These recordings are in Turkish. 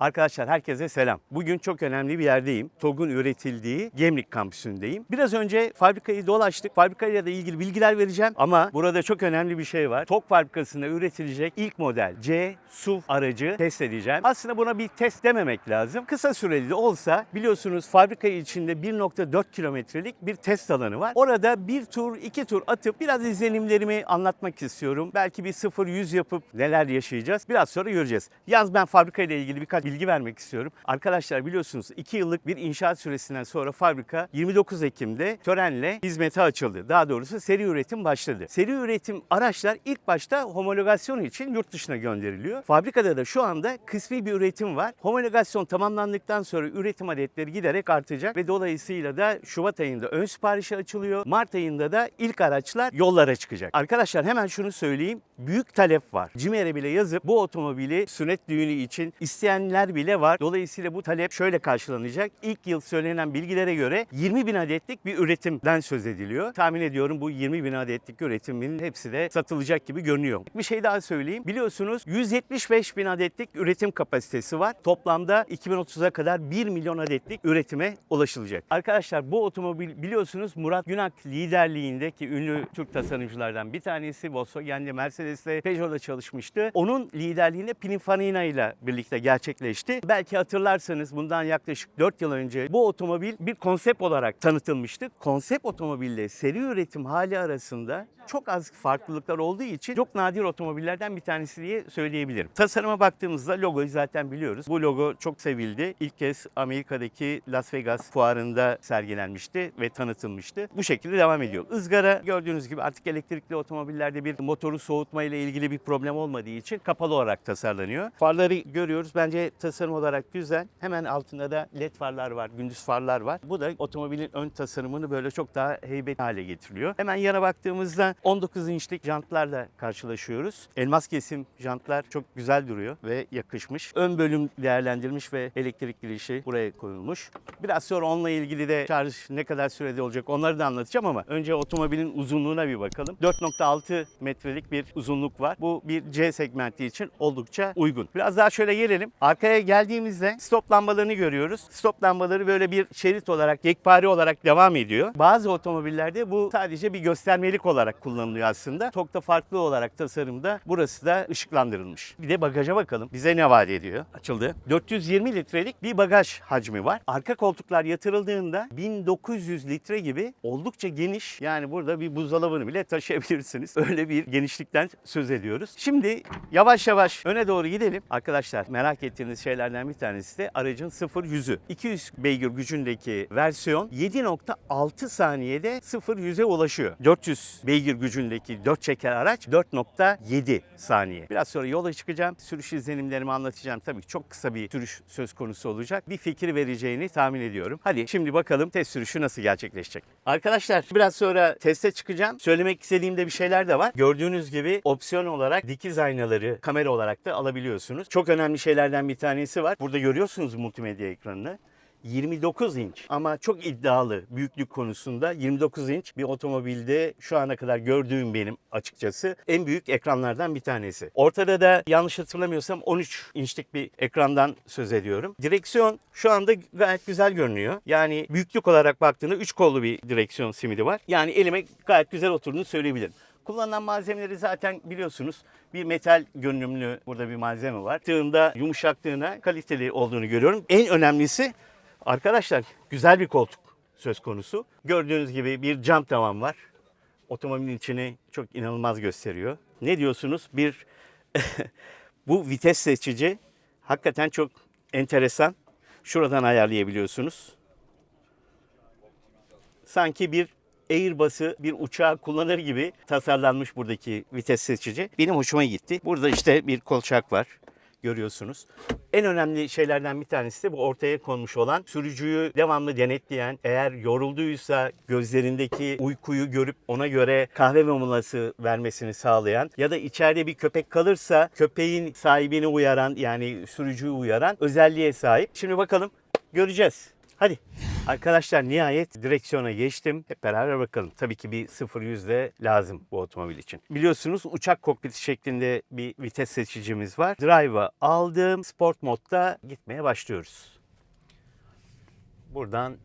Arkadaşlar herkese selam. Bugün çok önemli bir yerdeyim. TOG'un üretildiği Gemlik kampüsündeyim. Biraz önce fabrikayı dolaştık. Fabrikayla da ilgili bilgiler vereceğim ama burada çok önemli bir şey var. TOG fabrikasında üretilecek ilk model C SUV aracı test edeceğim. Aslında buna bir test dememek lazım. Kısa süreli de olsa biliyorsunuz fabrika içinde 1.4 kilometrelik bir test alanı var. Orada bir tur, iki tur atıp biraz izlenimlerimi anlatmak istiyorum. Belki bir 0-100 yapıp neler yaşayacağız biraz sonra göreceğiz. Yalnız ben fabrikayla ilgili birkaç bilgi vermek istiyorum. Arkadaşlar biliyorsunuz 2 yıllık bir inşaat süresinden sonra fabrika 29 Ekim'de törenle hizmete açıldı. Daha doğrusu seri üretim başladı. Seri üretim araçlar ilk başta homologasyon için yurt dışına gönderiliyor. Fabrikada da şu anda kısmi bir üretim var. Homologasyon tamamlandıktan sonra üretim adetleri giderek artacak ve dolayısıyla da Şubat ayında ön siparişi açılıyor. Mart ayında da ilk araçlar yollara çıkacak. Arkadaşlar hemen şunu söyleyeyim. Büyük talep var. CİMER'e bile yazıp bu otomobili sünnet düğünü için isteyenler bile var. Dolayısıyla bu talep şöyle karşılanacak. İlk yıl söylenen bilgilere göre 20 bin adetlik bir üretimden söz ediliyor. Tahmin ediyorum bu 20 bin adetlik üretimin hepsi de satılacak gibi görünüyor. Bir şey daha söyleyeyim. Biliyorsunuz 175 bin adetlik üretim kapasitesi var. Toplamda 2030'a kadar 1 milyon adetlik üretime ulaşılacak. Arkadaşlar bu otomobil biliyorsunuz Murat Günak liderliğindeki ünlü Türk tasarımcılardan bir tanesi. Volkswagen'de, Mercedes'te, Peugeot'da çalışmıştı. Onun liderliğinde Pininfarina ile birlikte gerçekleşti. Belki hatırlarsanız bundan yaklaşık 4 yıl önce bu otomobil bir konsept olarak tanıtılmıştı. Konsept otomobille seri üretim hali arasında çok az farklılıklar olduğu için çok nadir otomobillerden bir tanesi diye söyleyebilirim. Tasarıma baktığımızda logoyu zaten biliyoruz. Bu logo çok sevildi. İlk kez Amerika'daki Las Vegas fuarında sergilenmişti ve tanıtılmıştı. Bu şekilde devam ediyor. Izgara gördüğünüz gibi artık elektrikli otomobillerde bir motoru soğutma ile ilgili bir problem olmadığı için kapalı olarak tasarlanıyor. Farları görüyoruz. Bence tasarım olarak güzel. Hemen altında da led farlar var, gündüz farlar var. Bu da otomobilin ön tasarımını böyle çok daha heybetli hale getiriyor. Hemen yana baktığımızda 19 inçlik jantlarla karşılaşıyoruz. Elmas kesim jantlar çok güzel duruyor ve yakışmış. Ön bölüm değerlendirilmiş ve elektrik girişi buraya koyulmuş. Biraz sonra onunla ilgili de şarj ne kadar sürede olacak onları da anlatacağım ama önce otomobilin uzunluğuna bir bakalım. 4.6 metrelik bir uzunluk var. Bu bir C segmenti için oldukça uygun. Biraz daha şöyle gelelim. Arkaya geldiğimizde stop lambalarını görüyoruz. Stop lambaları böyle bir şerit olarak, yekpare olarak devam ediyor. Bazı otomobillerde bu sadece bir göstermelik olarak kullanılıyor aslında. TOG'da farklı olarak tasarımda burası da ışıklandırılmış. Bir de bagaja bakalım. Bize ne vaat ediyor? Açıldı. 420 litrelik bir bagaj hacmi var. Arka koltuklar yatırıldığında 1900 litre gibi oldukça geniş. Yani burada bir buzdolabını bile taşıyabilirsiniz. Öyle bir genişlikten söz ediyoruz. Şimdi yavaş yavaş öne doğru gidelim. Arkadaşlar merak ettiğiniz şeylerden bir tanesi de aracın 0-100'ü. 200 beygir gücündeki versiyon 7.6 saniyede 0-100'e ulaşıyor. 400 beygir gücündeki 4 çeker araç 4.7 saniye. Biraz sonra yola çıkacağım. Sürüş izlenimlerimi anlatacağım. Tabii ki çok kısa bir sürüş söz konusu olacak. Bir fikir vereceğini tahmin ediyorum. Hadi şimdi bakalım test sürüşü nasıl gerçekleşecek. Arkadaşlar biraz sonra teste çıkacağım. Söylemek istediğim de bir şeyler de var. Gördüğünüz gibi opsiyon olarak dikiz aynaları kamera olarak da alabiliyorsunuz. Çok önemli şeylerden bir tanesi var. Burada görüyorsunuz multimedya ekranını. 29 inç ama çok iddialı büyüklük konusunda 29 inç bir otomobilde şu ana kadar gördüğüm benim açıkçası en büyük ekranlardan bir tanesi. Ortada da yanlış hatırlamıyorsam 13 inçlik bir ekrandan söz ediyorum. Direksiyon şu anda gayet güzel görünüyor. Yani büyüklük olarak baktığında 3 kollu bir direksiyon simidi var. Yani elime gayet güzel oturduğunu söyleyebilirim. Kullanılan malzemeleri zaten biliyorsunuz. Bir metal görünümlü burada bir malzeme var. Tığında yumuşaklığına kaliteli olduğunu görüyorum. En önemlisi Arkadaşlar güzel bir koltuk söz konusu. Gördüğünüz gibi bir cam tavan var. Otomobilin içini çok inanılmaz gösteriyor. Ne diyorsunuz? Bir bu vites seçici hakikaten çok enteresan. Şuradan ayarlayabiliyorsunuz. Sanki bir Airbus'ı bir uçağı kullanır gibi tasarlanmış buradaki vites seçici. Benim hoşuma gitti. Burada işte bir kolçak var görüyorsunuz. En önemli şeylerden bir tanesi de bu ortaya konmuş olan sürücüyü devamlı denetleyen, eğer yorulduysa gözlerindeki uykuyu görüp ona göre kahve molası vermesini sağlayan ya da içeride bir köpek kalırsa köpeğin sahibini uyaran yani sürücüyü uyaran özelliğe sahip. Şimdi bakalım göreceğiz. Hadi. Arkadaşlar nihayet direksiyona geçtim. Hep beraber bakalım. Tabii ki bir 0-100 de lazım bu otomobil için. Biliyorsunuz uçak kokpiti şeklinde bir vites seçicimiz var. Drive'ı aldım. Sport modda gitmeye başlıyoruz. Buradan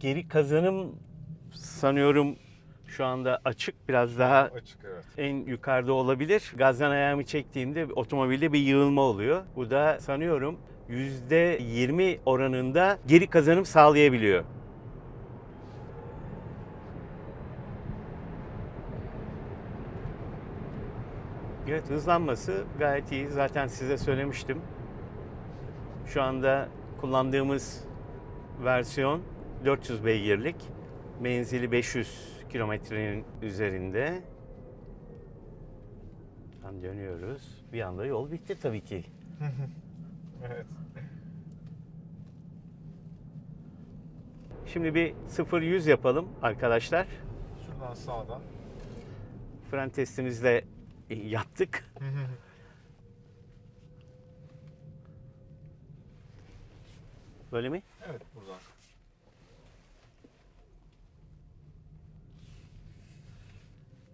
geri kazanım sanıyorum şu anda açık biraz daha Açık evet. en yukarıda olabilir. Gazdan ayağımı çektiğimde otomobilde bir yığılma oluyor. Bu da sanıyorum %20 oranında geri kazanım sağlayabiliyor. Evet hızlanması gayet iyi. Zaten size söylemiştim. Şu anda kullandığımız versiyon 400 beygirlik. Menzili 500 kilometrenin üzerinde. Tam dönüyoruz. Bir anda yol bitti tabii ki. Evet. Şimdi bir 0-100 yapalım arkadaşlar. Şuradan sağdan. Fren testimizi de yaptık. Böyle mi? evet buradan.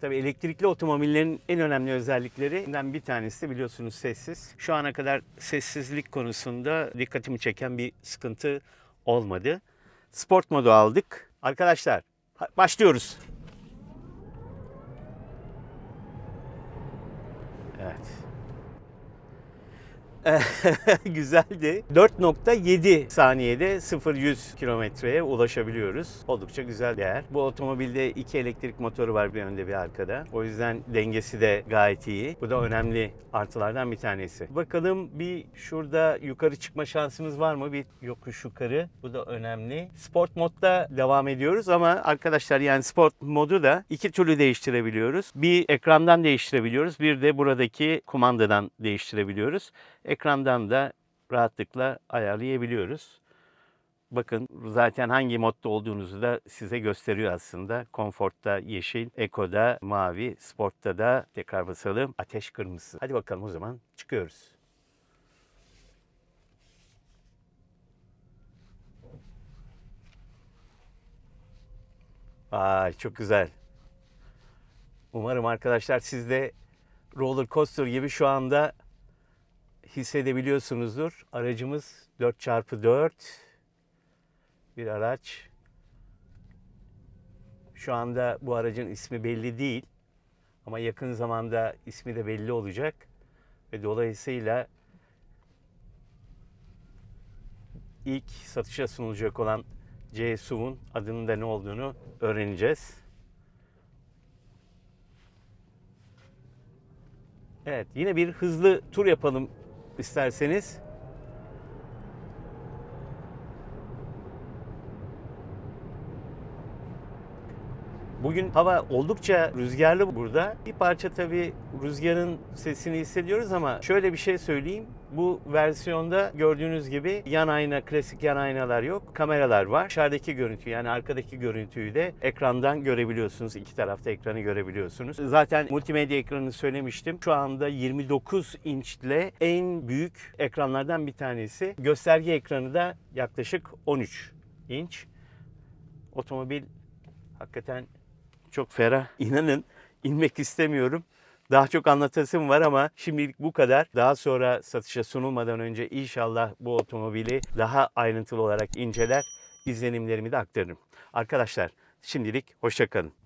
Tabii elektrikli otomobillerin en önemli özelliklerinden bir tanesi biliyorsunuz sessiz. Şu ana kadar sessizlik konusunda dikkatimi çeken bir sıkıntı olmadı. Sport modu aldık. Arkadaşlar başlıyoruz. Evet. Güzeldi. 4.7 saniyede 0-100 kilometreye ulaşabiliyoruz. Oldukça güzel değer. Bu otomobilde iki elektrik motoru var bir önde bir arkada. O yüzden dengesi de gayet iyi. Bu da önemli artılardan bir tanesi. Bakalım bir şurada yukarı çıkma şansımız var mı? Bir yokuş yukarı. Bu da önemli. Sport modda devam ediyoruz ama arkadaşlar yani sport modu da iki türlü değiştirebiliyoruz. Bir ekrandan değiştirebiliyoruz. Bir de buradaki kumandadan değiştirebiliyoruz. Ekrandan da rahatlıkla ayarlayabiliyoruz. Bakın zaten hangi modda olduğunuzu da size gösteriyor aslında. Komfort'ta yeşil, Eco'da mavi, Sport'ta da tekrar basalım ateş kırmızı. Hadi bakalım o zaman çıkıyoruz. Vay çok güzel. Umarım arkadaşlar siz de roller coaster gibi şu anda hissedebiliyorsunuzdur. Aracımız 4x4 bir araç. Şu anda bu aracın ismi belli değil. Ama yakın zamanda ismi de belli olacak. Ve dolayısıyla ilk satışa sunulacak olan C SUV'un adının da ne olduğunu öğreneceğiz. Evet, yine bir hızlı tur yapalım isterseniz. Bugün hava oldukça rüzgarlı burada. Bir parça tabii rüzgarın sesini hissediyoruz ama şöyle bir şey söyleyeyim. Bu versiyonda gördüğünüz gibi yan ayna, klasik yan aynalar yok. Kameralar var. Dışarıdaki görüntü yani arkadaki görüntüyü de ekrandan görebiliyorsunuz. İki tarafta ekranı görebiliyorsunuz. Zaten multimedya ekranını söylemiştim. Şu anda 29 inçle en büyük ekranlardan bir tanesi. Gösterge ekranı da yaklaşık 13 inç. Otomobil hakikaten çok ferah. İnanın inmek istemiyorum. Daha çok anlatasım var ama şimdilik bu kadar. Daha sonra satışa sunulmadan önce inşallah bu otomobili daha ayrıntılı olarak inceler, izlenimlerimi de aktarırım. Arkadaşlar şimdilik hoşçakalın.